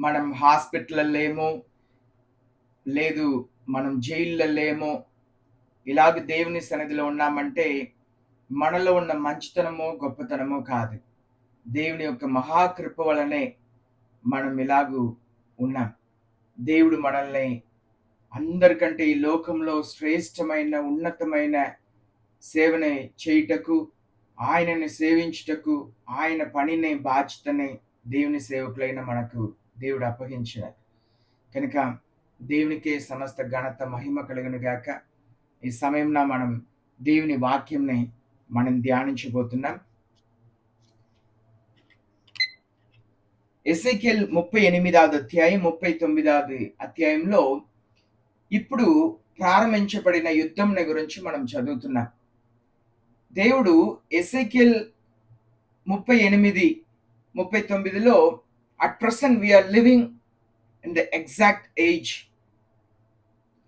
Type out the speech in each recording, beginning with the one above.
మనం హాస్పిటల్లేమో లేదు మనం జైళ్ళలేమో ఇలాగ దేవుని సన్నిధిలో ఉన్నామంటే మనలో ఉన్న మంచితనమో గొప్పతనమో కాదు. దేవుని యొక్క మహాకృప వలనే మనం ఇలాగూ ఉన్నాం. దేవుడు మనల్ని అందరికంటే ఈ లోకంలో శ్రేష్టమైన ఉన్నతమైన సేవని చేయుటకు ఆయనని సేవించుటకు ఆయన పనిని బాధ్యతని దేవుని సేవకులైన మనకు దేవుడు అప్పగించినారు కనుక దేవునికే సమస్త ఘనత మహిమ కలుగును గాక. ఈ సమయంలో మనం దేవుని వాక్యంని మనం ధ్యానించబోతున్నాం. ఎస్ఐకెల్ ముప్పై ఎనిమిదవది అధ్యాయం ముప్పై తొమ్మిదవది అధ్యాయంలో ఇప్పుడు ప్రారంభించబడిన యుద్ధం గురించి మనం చదువుతున్నాం. దేవుడు ఎస్ఐకెల్ ముప్పై ఎనిమిది ముప్పై తొమ్మిదిలో at present we are living in the exact age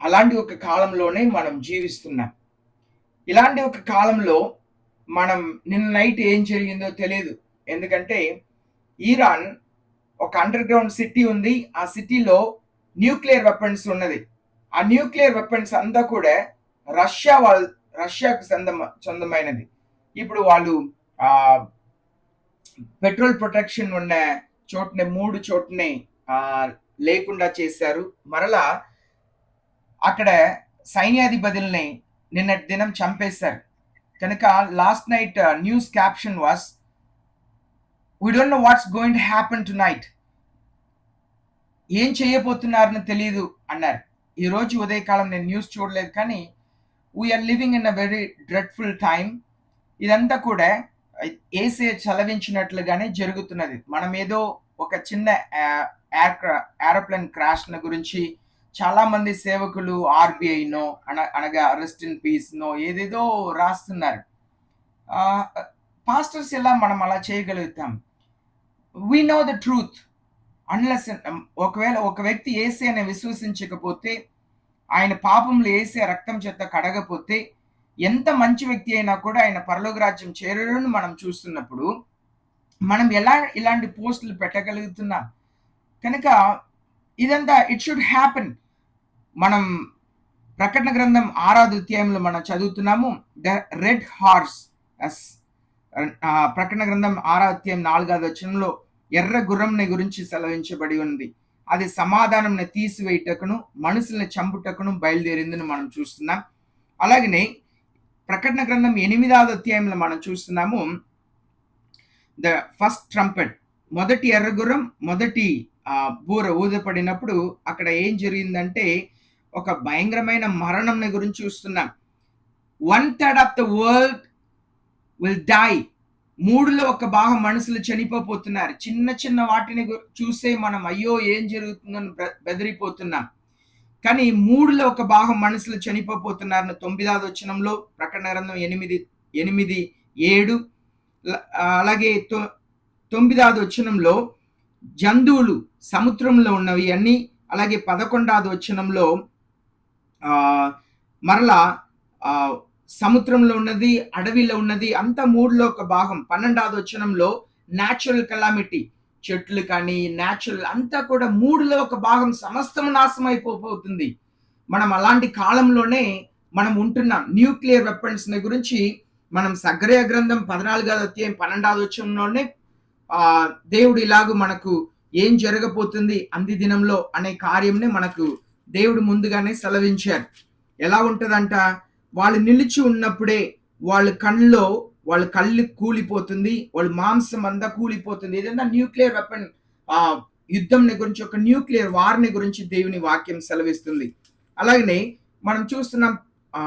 అలాంటి ఒక కాలంలోనే మనం జీవిస్తున్నాం. ఇలాంటి ఒక కాలంలో మనం నిన్న నైట్ ఏం జరిగిందో తెలియదు. ఎందుకంటే ఈరాన్ ఒక అండర్ గ్రౌండ్ సిటీ ఉంది. ఆ సిటీలో న్యూక్లియర్ వెపన్స్ ఉన్నది. ఆ న్యూక్లియర్ వెపన్స్ అంతా కూడా రష్యా వాళ్ళ రష్యాకు సొంతం సొంతమైనది ఇప్పుడు వాళ్ళు పెట్రోల్ ప్రొటెక్షన్ ఉన్న చోటుని మూడు చోటుని లేకుండా చేశారు. మరలా అక్కడ సైన్యాధిపతుల్ని నిన్నటి దినం చంపేశారు. కనుక last night news caption was we don't know what's going to happen tonight ఏం చేయబోతున్నారని తెలియదు అన్నారు. ఈరోజు ఉదయకాలం నేను న్యూస్ చూడలేదు కానీ we are living in a very dreadful time ఇదంతా కూడా ఏసే చలవించినట్లుగానే జరుగుతున్నది. మనం ఏదో ఒక చిన్న ఏరోప్లేన్ క్రాష్ గురించి చాలా మంది సేవకులు ఆర్బీఐనో అన అనగా అరెస్ట్ ఇన్ పీస్నో ఏదేదో రాస్తున్నారు. పాస్టర్స్ ఎలా మనం అలా చేయగలుగుతాం? We know the truth unless ఒకవేళ ఒక వ్యక్తి ఏసీ అని విశ్వసించకపోతే ఆయన పాపంలో ఏసీ రక్తం చేత కడగపోతే ఎంత మంచి వ్యక్తి అయినా కూడా ఆయన పరలోక రాజ్యం చేరడని మనం చూస్తున్నప్పుడు మనం ఎలా ఇలాంటి పోస్టులు పెట్టగలుగుతున్నాం? కనుక ఇదంతా ఇట్ షుడ్ హ్యాపెన్ మనం ప్రకటన గ్రంథం ఆరాధ అధ్యాయంలో మనం చదువుతున్నాము ద రెడ్ హార్స్. ప్రకటన గ్రంథం ఆరా అధ్యాయం నాలుగవ వచనంలో ఎర్ర గుర్రంని గురించి సెలవించబడి ఉంది. అది సమాధానంని తీసివేయటకును మనుషుల్ని చంపుటకును బయలుదేరిందని మనం చూస్తున్నాం. అలాగనే ప్రకటన గ్రంథం ఎనిమిదవ అధ్యాయంలో మనం చూస్తున్నాము ద ఫస్ట్ ట్రంపెట్. మొదటి ఎర్రగుర్రం మొదటి బూర ఊదపడినప్పుడు అక్కడ ఏం జరిగిందంటే ఒక భయంకరమైన మరణం గురించి చూస్తున్నాం. One third of the world will die. మూడులో ఒక భాగం మనుషులు చనిపోతున్నారు చిన్న చిన్న వాటిని చూసే మనం అయ్యో ఏం జరుగుతుందని బెదిరిపోతున్నాం. కానీ మూడులో ఒక భాగం మనుషులు చనిపోతున్నారని తొమ్మిదవ వచనంలో ప్రకటన గ్రంథం ఎనిమిది ఎనిమిది ఏడు అలాగే తొమ్మిదవది వచనంలో జంతువులు సముద్రంలో ఉన్నవి అన్నీ అలాగే పదకొండాది వచనంలో మరలా సముద్రంలో ఉన్నది అడవిలో ఉన్నది అంత మూడులో ఒక భాగం. పన్నెండాది వచనంలో న్యాచురల్ కలామిటీ చెట్లు కానీ న్యాచురల్ అంతా కూడా మూడులో ఒక భాగం సమస్తం నాశనం అయిపోతుంది మనం అలాంటి కాలంలోనే మనం ఉంటున్నాం. న్యూక్లియర్ వెపన్స్ని గురించి మనం సగ్రయ గ్రంథం పద్నాలుగవ అధ్యాయం పన్నెండవది వచనంలోనే ఆ దేవుడు ఇలాగూ మనకు ఏం జరగబోతుంది అంది దినంలో అనే కార్యంని మనకు దేవుడు ముందుగానే సెలవించారు ఎలా ఉంటుందంట? వాళ్ళు నిలిచి ఉన్నప్పుడే వాళ్ళ కళ్ళలో వాళ్ళ కళ్ళు కూలిపోతుంది వాళ్ళ మాంసం అంతా కూలిపోతుంది. ఏదైనా న్యూక్లియర్ వెపన్ ఆ గురించి ఒక న్యూక్లియర్ వార్ని గురించి దేవుని వాక్యం సెలవిస్తుంది. అలాగనే మనం చూస్తున్నాం ఆ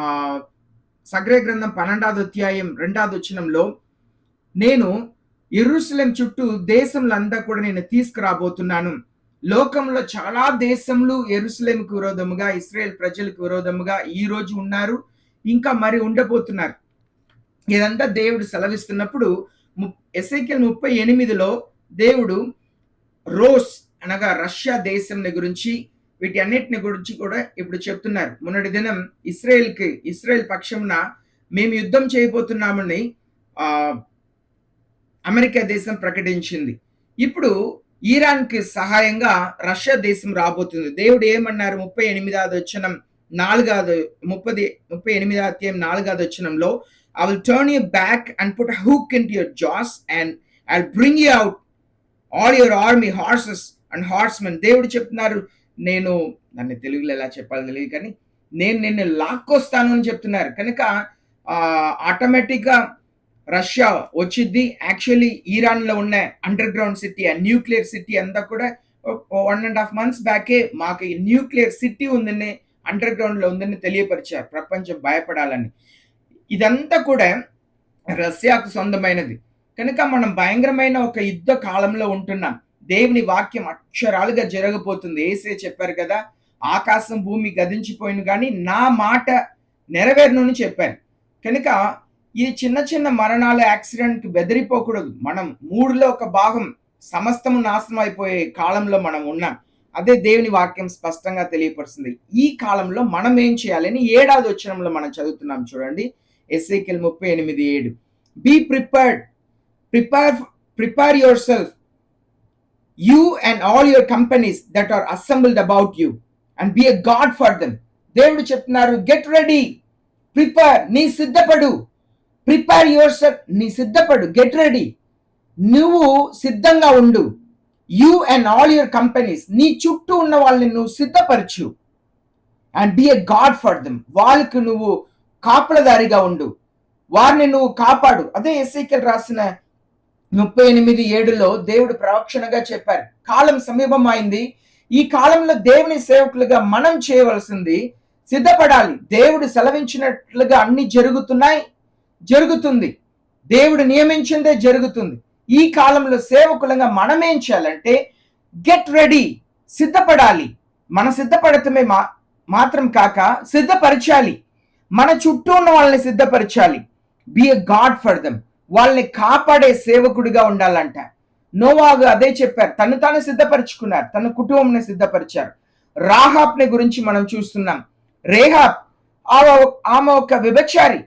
సగ్రే గ్రంథం పన్నెండవది అధ్యాయం రెండవది వచ్చినంలో నేను ఇరుసలం చుట్టూ దేశంలంతా కూడా నేను తీసుకురాబోతున్నాను. లోకంలో చాలా దేశంలో ఎరుసలేంకు విరోధముగా ఇస్రాయేల్ ప్రజలకు విరోధముగా ఈ రోజు ఉన్నారు ఇంకా మరి ఉండబోతున్నారు. ఇదంతా దేవుడు సెలవిస్తున్నప్పుడు ఎస్ఐకెల్ ముప్పై ఎనిమిదిలో దేవుడు రోస్ అనగా రష్యా దేశం గురించి వీటి అన్నిటిని గురించి కూడా ఇప్పుడు చెప్తున్నారు. మొన్నటి దినం ఇస్రాయెల్కి ఇస్రాయెల్ పక్షంన మేము యుద్ధం చేయబోతున్నామని అమెరికా దేశం ప్రకటించింది. ఇప్పుడు ఈరాన్కి సహాయంగా రష్యా దేశం రాబోతుంది. దేవుడు ఏమన్నారు? ముప్పై ఎనిమిదాది వచ్చినం నాలుగాది ముప్పది ముప్పై ఎనిమిది అధ్యాయం నాలుగాది వచ్చినంలో I will turn you back and put hook in your jaws and I bring you out all your army horses and horsemen దేవుడు చెప్తున్నారు నేను నన్ను తెలుగులో ఎలా చెప్పాలో తెలియదు కానీ నేను నిన్ను లాక్కొస్తాను అని చెప్తున్నారు. కనుక ఆటోమేటిక్గా రష్యా వచ్చింది యాక్చువల్లీ ఈరాన్లో ఉన్న అండర్ గ్రౌండ్ సిటీ ఆ న్యూక్లియర్ సిటీ అంతా కూడా వన్ అండ్ హాఫ్ మంత్స్ బ్యాకే మాకు ఈ న్యూక్లియర్ సిటీ ఉందని అండర్ గ్రౌండ్లో ఉందని తెలియపరిచారు. ప్రపంచం భయపడాలని. ఇదంతా కూడా రష్యాకు సొంతమైనది. కనుక మనం భయంకరమైన ఒక యుద్ధ కాలంలో ఉంటున్నాం. దేవుని వాక్యం అక్షరాలుగా జరగబోతుంది. ఏసే చెప్పారు కదా ఆకాశం భూమి గదించిపోయింది కానీ నా మాట నెరవేరునని చెప్పారు. కనుక ఈ చిన్న చిన్న మరణాలు యాక్సిడెంట్ బెదిరిపోకూడదు. మనం మూడులో ఒక భాగం సమస్తము నాశనం అయిపోయే కాలంలో మనం ఉన్నాం. అదే దేవుని వాక్యం స్పష్టంగా తెలియపరుస్తుంది. ఈ కాలంలో మనం ఏం చేయాలని ఏడాది వచ్చినంలో మనం చదువుతున్నాం చూడండి. ఎస్ఐకెల్ ముప్పై ఎనిమిది ఏడు. Be prepared prepare prepare yourself you and all your companies that are assembled about you and be a guard for them దేవుడు చెప్తున్నారు గెట్ రెడీ ప్రిపేర్ నీ సిద్ధపడు. ప్రిపేర్ యువర్ సెల్ఫ్ నీ సిద్ధపడు. గెట్ రెడీ నువ్వు సిద్ధంగా ఉండు. You and all your companies నీ చుట్టూ ఉన్న వాళ్ళని నువ్వు సిద్ధపరచు. And be a guard for them వాళ్ళకి నువ్వు కాపలదారిగా ఉండు. వారిని నువ్వు కాపాడు. అదే ఎస్ఐకెల్ రాసిన ముప్పై ఎనిమిది ఏడులో దేవుడు ప్రవక్షణగా చెప్పారు. కాలం సమీపమైంది. ఈ కాలంలో దేవుని సేవకులుగా మనం చేయవలసింది సిద్ధపడాలి. దేవుడు సెలవించినట్లుగా అన్ని జరుగుతున్నాయి జరుగుతుంది. దేవుడు నియమించిందే జరుగుతుంది. ఈ కాలంలో సేవకులంగా మనం ఏం చేయాలంటే గెట్ రెడీ సిద్ధపడాలి. మన సిద్ధపడటమే మా మాత్రం కాక సిద్ధపరచాలి. మన చుట్టూ ఉన్న వాళ్ళని సిద్ధపరచాలి. Be a guard for them వాళ్ళని కాపాడే సేవకుడిగా ఉండాలంట. నోవాగు అదే చెప్పారు. తను తాను సిద్ధపరచుకున్నారు. తన కుటుంబంని సిద్ధపరిచారు. రాహాబ్ని గురించి మనం చూస్తున్నాం. రేహాబ్ ఆమె ఒక విభచారి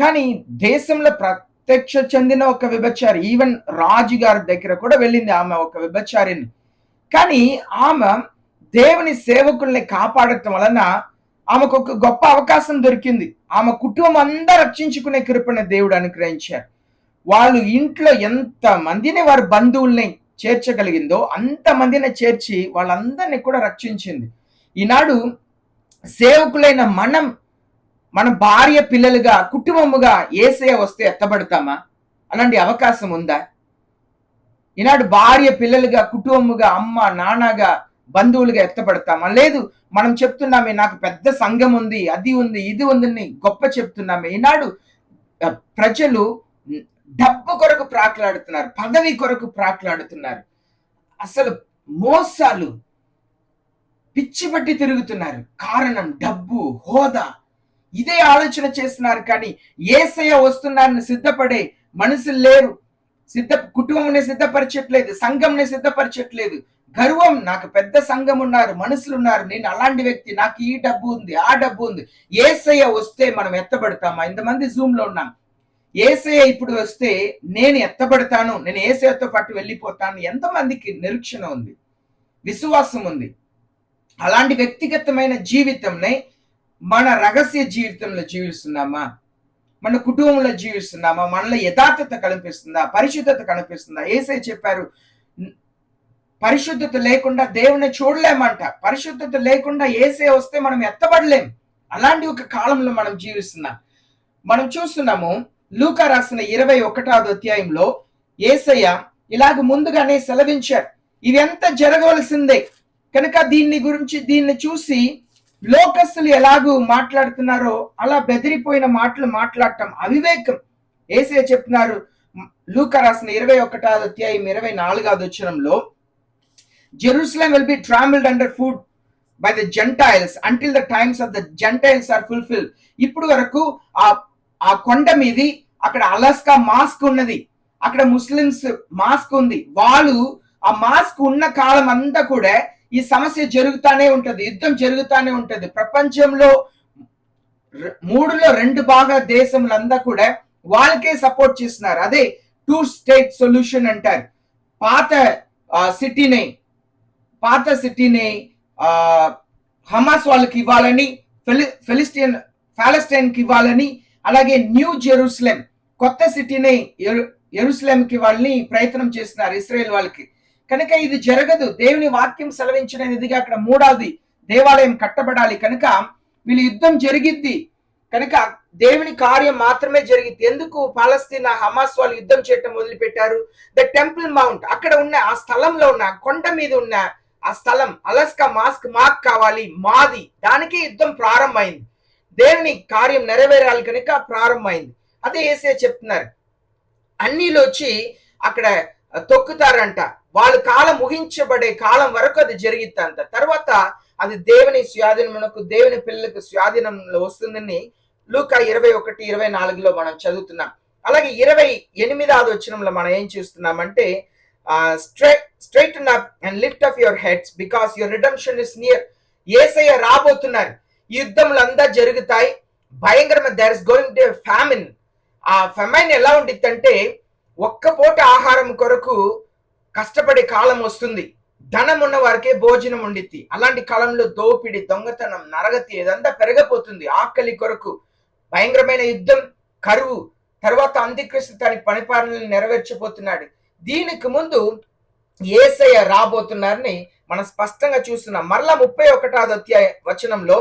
కానీ దేశంలో ప్రత్యక్ష చెందిన ఒక విభచారి ఈవెన్ రాజు గారి దగ్గర కూడా వెళ్ళింది ఆమె ఒక విభచారిని కానీ ఆమె దేవుని సేవకుల్ని కాపాడటం వలన ఆమెకు ఒక గొప్ప అవకాశం దొరికింది. ఆమె కుటుంబం అంతా రక్షించుకునే కృపణ దేవుడు అనుగ్రహించారు. వాళ్ళు ఇంట్లో ఎంత మందిని వారి బంధువుల్ని చేర్చగలిగిందో అంతమందిని చేర్చి వాళ్ళందరినీ కూడా రక్షించింది. ఈనాడు సేవకులైన మనం మన భార్య పిల్లలుగా కుటుంబముగా ఏసే వస్తే ఎత్తబడతామా? అలాంటి అవకాశం ఉందా? ఈనాడు భార్య పిల్లలుగా కుటుంబముగా అమ్మ నాన్నగా బంధువులుగా ఎత్తబడతామా? లేదు మనం చెప్తున్నామే నాకు పెద్ద సంఘం ఉంది అది ఉంది ఇది ఉందని గొప్ప చెప్తున్నామే. ఈనాడు ప్రజలు డబ్బు కొరకు ప్రాట్లాడుతున్నారు పదవి కొరకు ప్రాట్లాడుతున్నారు అసలు మోసాలు పిచ్చి పట్టి తిరుగుతున్నారు. కారణం డబ్బు హోదా. ఇదే ఆలోచన చేస్తున్నారు కానీ ఏసయ వస్తున్నారని సిద్ధపడే మనుషులు లేరు. సిద్ధ కుటుంబంని సిద్ధపరచట్లేదు సంఘంని సిద్ధపరచట్లేదు. గర్వం నాకు పెద్ద సంఘం ఉన్నారు మనుషులు ఉన్నారు నేను అలాంటి వ్యక్తి నాకు ఈ డబ్బు ఉంది ఆ డబ్బు ఉంది. ఏసయ్య వస్తే మనం ఎత్తబడతామా? ఇంతమంది జూమ్లో ఉన్నాం. ఏసే ఇప్పుడు వస్తే నేను ఎత్తబడతాను నేను ఏసేతో పాటు వెళ్ళిపోతాను ఎంతమందికి నిరీక్షణ ఉంది విశ్వాసం ఉంది. అలాంటి వ్యక్తిగతమైన జీవితంని మన రహస్య జీవితంలో జీవిస్తున్నామా? మన కుటుంబంలో జీవిస్తున్నామా? మనలో యథార్థత కనిపిస్తుందా పరిశుద్ధత కనిపిస్తుందా ఏసే చెప్పారు పరిశుద్ధత లేకుండా దేవుని చూడలేమంట. పరిశుద్ధత లేకుండా ఏసే వస్తే మనం ఎత్తబడలేం. అలాంటి ఒక కాలంలో మనం జీవిస్తున్నాం. మనం చూస్తున్నాము లూకా రాసిన ఇరవై ఒకటో అధ్యాయంలో ఏసయ్య ఇలాగ ముందుగానే సెలవించారు. ఇదంతా జరగవలసిందే? కనుక దీన్ని గురించి దీన్ని చూసి లోకస్తులు ఎలాగూ మాట్లాడుతున్నారో అలా బెదిరిపోయిన మాటలు మాట్లాడటం అవివేకం. ఏసయ్య చెప్తున్నారు లూక రాసిన ఇరవై ఒకటో అధ్యాయం ఇరవై నాలుగాவது వచ్చరంలో Jerusalem will be travelled under foot by the Gentiles until the times of the Gentiles are fulfil ఇప్పుడు వరకు ఆ ఆ కొండ మీది అక్కడ అలస్కా మాస్క్ ఉన్నది. అక్కడ ముస్లిమ్స్ మాస్క్ ఉంది. వాళ్ళు ఆ మాస్క్ ఉన్న కాలం అంతా కూడా ఈ సమస్య జరుగుతానే ఉంటది యుద్ధం జరుగుతానే ఉంటది. ప్రపంచంలో మూడులో రెండు భాగ దేశములంతా కూడా వాళ్ళకే సపోర్ట్ చేస్తున్నారు. అదే టూ స్టేట్ సొల్యూషన్ అంటారు. పాత సిటీని పాత సిటీని హమాస్ వాళ్ళకి ఇవ్వాలని ఫెలి ఫెలిస్టియన్కి ఇవ్వాలని అలాగే న్యూ జెరూసలేం కొత్త సిటీని ఎరుసలేంకి వాళ్ళని ప్రయత్నం చేస్తున్నారు ఇస్రాయేల్ వాళ్ళకి. కనుక ఇది జరగదు. దేవుని వాక్యం సెలవించినదిగా అక్కడ మూడవది దేవాలయం కట్టబడాలి. కనుక వీళ్ళు యుద్ధం జరిగిద్ది. కనుక దేవుని కార్యం మాత్రమే జరిగింది ఎందుకు పాలస్తీనా హమాస్ వాళ్ళు యుద్ధం చేయటం మొదలు పెట్టారు ద టెంపుల్ మౌంట్. అక్కడ ఉన్న ఆ స్థలంలో ఉన్న కొండ మీద ఉన్న ఆ స్థలం అలస్కా మాస్క్ మాక్ కావాలి. మాది. దానికే యుద్ధం ప్రారంభమైంది. దేవుని కార్యం నెరవేరాలి కనుక ప్రారంభమైంది. అదే ఏసే చెప్తున్నారు. అన్నిలో వచ్చి అక్కడ తొక్కుతారంట. వాళ్ళ కాలం ముగించబడే కాలం వరకు అది జరిగిద్దంట. తర్వాత అది దేవుని స్వాధీనమునకు దేవుని పిల్లలకు స్వాధీనంలో వస్తుందని లూకా ఇరవై ఒకటి ఇరవై నాలుగులో మనం చదువుతున్నాం. అలాగే ఇరవై ఎనిమిదవది వచ్చినంలో మనం ఏం చూస్తున్నామంటే straight straight up and lift off your heads because your redemption is near ఏసయ్య రాబోతున్నారు. యుద్ధములు అంతా జరుగుతాయి. భయంకరమైన there is going to famine ఆ ఫెమైన్ ఎలా ఉండిద్దంటే ఒక్క పూట ఆహారం కొరకు కష్టపడే కాలం వస్తుంది. ధనం ఉన్న వారికే భోజనం ఉండిద్ది. అలాంటి కాలంలో దోపిడి దొంగతనం నరగతి ఇదంతా పెరగపోతుంది ఆకలి కొరకు భయంకరమైన యుద్ధం కరువు తర్వాత అంత్యక్రిస్తు తన పనిపాలనలు నెరవేర్చబోతున్నాడు. దీనికి ముందు ఏసయ్య రాబోతున్నారని మనం స్పష్టంగా చూస్తున్నాం. మరలా ముప్పై ఒకటాది అధ్యాయ వచనంలో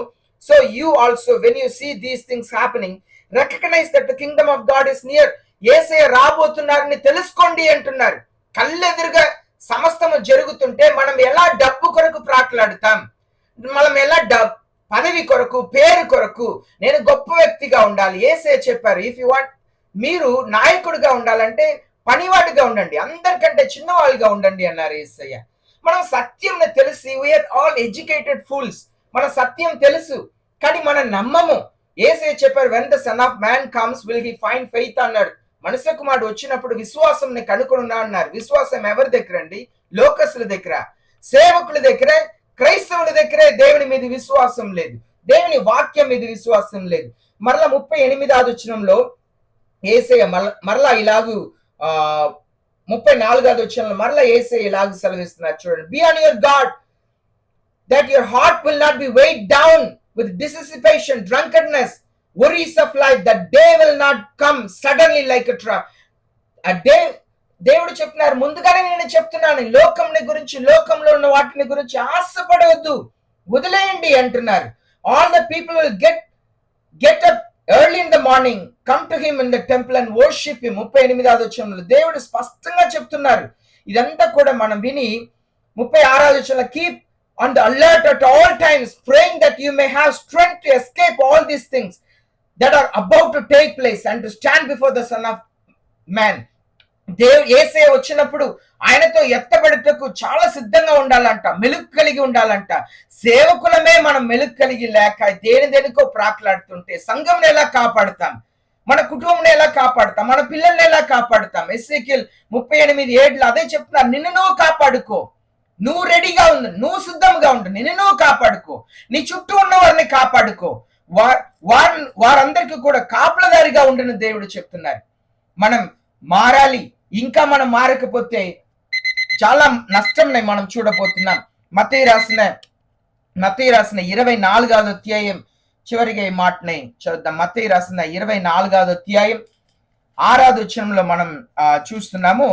so you also when you see these things happening recognise that the kingdom of God is near ఏసే రాబోతున్నారని తెలుసుకోండి అంటున్నారు. కళ్ళెదురుగా సమస్తము జరుగుతుంటే మనం ఎలా డబ్బు కొరకు ప్రాట్లాడుతాం మనం ఎలా డబ్ పదవి కొరకు పేరు కొరకు నేను గొప్ప వ్యక్తిగా ఉండాలి. ఏసే చెప్పారు ఇఫ్ యు వాంట్ మీరు నాయకుడిగా ఉండాలంటే పనివాడిగా ఉండండి. అందరికంటే చిన్నవాళ్ళుగా ఉండండి అన్నారు ఏసయ్య. మనం సత్యం తెలిసి వీఆర్ ఆల్ ఎడ్యుకేటెడ్ ఫూల్స్ మన సత్యం తెలుసు కానీ మనం నమ్మము. ఏసే చెప్పారు when the son of man comes will he find faith అన్నాడు. మనుష్య కుమారుడు వచ్చినప్పుడు విశ్వాసం కనుక్కున్నా అన్నారు. విశ్వాసం ఎవరి దగ్గర అండి? లోకస్తుల దగ్గర. సేవకుల దగ్గర క్రైస్తవుల దగ్గరే దేవుని మీద విశ్వాసం లేదు. దేవుని వాక్యం మీద విశ్వాసం లేదు. మరలా ముప్పై ఎనిమిది ఆదోచనంలో ఏసయ్య మరలా ఇలాగు ఆ ముప్పై నాలుగోది వచ్చిన మరలా ఏసే ఇలాగ సెలవిస్తున్నారు. చూడండి. Be on your guard that your హార్ట్ will not be weighed down with dissipation, drunkenness, worries of life. That day will not come suddenly like a trap a day దేవుడు చెప్తున్నారు ముందుగానే నేను చెప్తున్నాను లోకంని గురించి లోకంలో ఉన్న వాటిని గురించి ఆశపడవద్దు. వదిలేయండి అంటున్నారు. All the people will get get up early in the morning come to him in the temple and worship ముప్పై ఎనిమిదవది వచ్చంలో దేవుడు స్పష్టంగా చెప్తున్నారు. ఇదంతా కూడా మనం విని ముప్పై ఆరాధనలో keep and alert at all times praying that you may have strength to escape all these things that are about to take place and to stand before the son of man దేవు ఏసే వచ్చినప్పుడు ఆయనతో ఎత్తబడుటకు చాలా సిద్ధంగా ఉండాలంట మెలుగు కలిగి ఉండాలంట. సేవకులమే మనం మెలుగు కలిగి లేక దేని దేనికో ప్రాకులాడుతుంటే సంఘంని ఎలా కాపాడుతాం? మన కుటుంబం ఎలా కాపాడుతాం? మన పిల్లల్ని ఎలా కాపాడుతాం? ఎస్ఏకిల్ ముప్పై ఎనిమిది ఏళ్ళు అదే చెప్తున్నారు నిన్ను నువ్వు కాపాడుకో. నువ్వు రెడీగా ఉంది నువ్వు సిద్ధంగా ఉండు నిన్ను నువ్వు కాపాడుకో నీ చుట్టూ ఉన్న వారిని కాపాడుకో. వారి వారందరికీ కూడా కాపలదారిగా ఉండని దేవుడు చెప్తున్నారు. మనం మారాలి ఇంకా మనం మారకపోతే చాలా నష్టం మనం చూడబోతున్నాం. మతయ్య రాసిన మతయ్య రాసిన ఇరవై నాలుగవది అధ్యాయం చివరిగా ఈ మాటని చూద్దాం మతయ్య రాసిన ఇరవై నాలుగవది అధ్యాయం ఆరాధ వచనంలో మనం చూస్తున్నాము.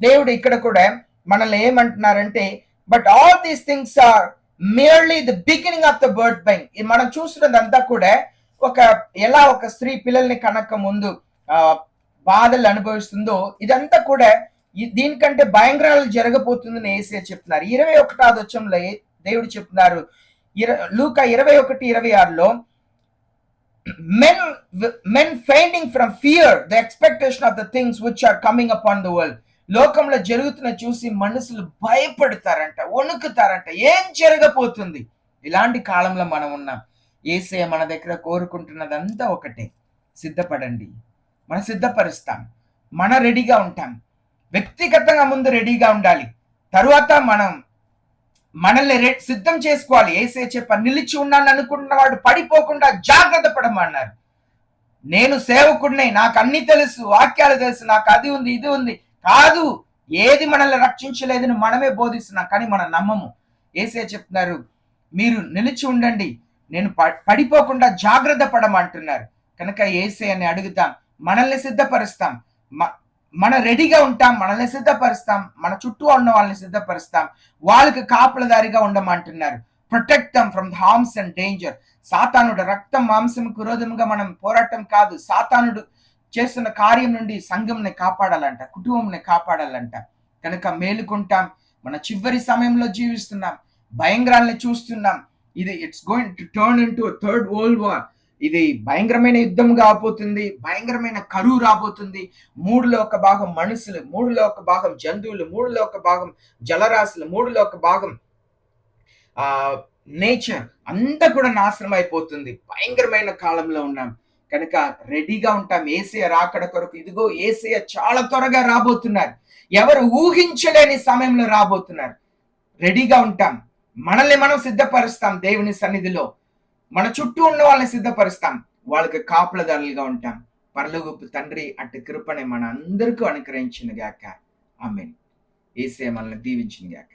దేవుడు ఇక్కడ కూడా మనల్ని ఏమంటున్నారంటే but all these things are merely the beginning of the birth pangs మనం చూస్తున్నదంతా కూడా ఒక ఎలా ఒక స్త్రీ పిల్లల్ని కనక ముందు బాధలు అనుభవిస్తుందో ఇదంతా కూడా దీనికంటే భయంకరాలు జరగబోతుందని ఏసే చెప్తున్నారు. ఇరవై ఒకటాది వచ్చంలో దేవుడు చెప్తున్నారు. ఇర లూక ఇరవై ఒకటి ఇరవై ఆరులో men men fainting from fear the expectation of the things which are coming upon the world లోకంలో జరుగుతున్న చూసి మనసులు భయపడతారంట వణుకుతారంట. ఏం జరగబోతుంది? ఇలాంటి కాలంలో మనం ఉన్నాం. ఏసే మన దగ్గర కోరుకుంటున్నదంతా ఒకటే. సిద్ధపడండి. మనం సిద్ధపరుస్తాం. మన రెడీగా ఉంటాం. వ్యక్తిగతంగా ముందు రెడీగా ఉండాలి. తరువాత మనం మనల్ని సిద్ధం చేసుకోవాలి. ఏసే చెప్ప నిలిచి ఉన్నాను అనుకుంటున్న వాడు పడిపోకుండా జాగ్రత్త పడమన్నారు. నేను సేవకుడిని. నాకు అన్ని తెలుసు. వాక్యాలు తెలుసు. నాకు అది ఉంది ఇది ఉంది. కాదు ఏది మనల్ని రక్షించలేదని మనమే బోధిస్తున్నాం కానీ మనం నమ్మము. ఏసే చెప్తున్నారు మీరు నిలిచి ఉండండి నేను ప- పడిపోకుండా జాగ్రత్త పడమంటున్నారు. కనుక ఏసే అని అడుగుతాం మనల్ని సిద్ధపరుస్తాం మ- మన రెడీగా ఉంటాం మనల్ని సిద్ధపరుస్తాం మన చుట్టూ ఉన్న వాళ్ళని సిద్ధపరుస్తాం వాళ్ళకి కాపలదారిగా ఉండమంటున్నారు. Protect them from harms and danger సాతానుడు రక్తం మాంసం క్రోధముగా మనం పోరాటం కాదు సాతానుడు చేస్తున్న కార్యం నుండి సంఘంని కాపాడాలంట కుటుంబంని కాపాడాలంట. కనుక మేలుకుంటాం మన చివరి సమయంలో జీవిస్తున్నాం భయంకరాల్ని చూస్తున్నాం. ఇది it's going to turn into third world war ఇది భయంకరమైన యుద్ధం కాబోతుంది భయంకరమైన కరువు రాబోతుంది. మూడులో ఒక భాగం మనుషులు మూడులో ఒక భాగం జంతువులు మూడులో ఒక భాగం జలరాశులు మూడులో ఒక భాగం ఆ నేచర్ అంతా కూడా నాశనం అయిపోతుంది. భయంకరమైన కాలంలో ఉన్నాం. కనుక రెడీగా ఉంటాం. ఏసీ రాకడ కొరకు. ఇదిగో ఏసీ చాలా త్వరగా రాబోతున్నారు. ఎవరు ఊహించలేని సమయంలో రాబోతున్నారు. రెడీగా ఉంటాం. మనల్ని మనం సిద్ధపరుస్తాం దేవుని సన్నిధిలో. మన చుట్టూ ఉన్న వాళ్ళని సిద్ధపరుస్తాం. వాళ్ళకి కాపులదారులుగా ఉంటాం. పరలోకపు తండ్రి అట్టి కృపని మన అందరికీ అనుగ్రహించిన గాక. ఆమె ఏసే మనల్ని దీవించిన గాక.